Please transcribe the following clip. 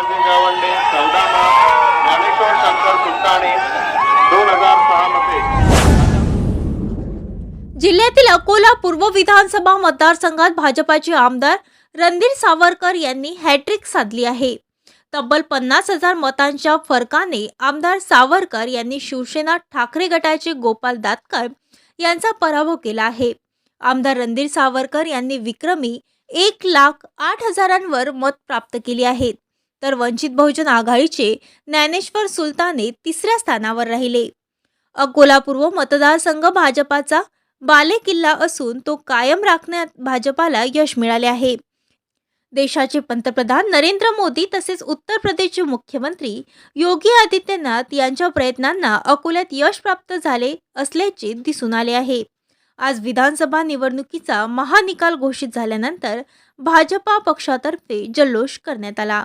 गावंडे चौदा ज्ञानेश्वर शंकर दोन हजार सहा मध्ये. जिल्ह्यातील अकोला पूर्व विधानसभा मतदारसंघात भाजपाचे आमदार रणधीर सावरकर यांनी हॅट्रिक साधली आहे. तब्बल पन्नास हजार मतांच्या फरकाने आमदार सावरकर यांनी शिवसेना ठाकरे गटाचे गोपाल दातकर यांचा पराभव केला आहे. आमदार रणधीर सावरकर यांनी विक्रमी एक लाख आठ हजारांवर मत प्राप्त केली आहेत तर वंचित बहुजन आघाडीचे ज्ञानेश्वर सुलताने तिसऱ्या स्थानावर राहिले. अकोला पूर्व मतदारसंघ भाजपाचा बालेकिल्ला असून तो कायम राखण्यात भाजपाला यश मिळाले आहे. देशाचे पंतप्रधान नरेंद्र मोदी तसेच उत्तर प्रदेशचे मुख्यमंत्री योगी आदित्यनाथ यांच्या प्रयत्नांना अकोल्यात यश प्राप्त झाले असल्याचे दिसून आले आहे. आज विधानसभा निवडणुकीचा महानिकाल घोषित झाल्यानंतर भाजपा पक्षातर्फे जल्लोष करण्यात आला.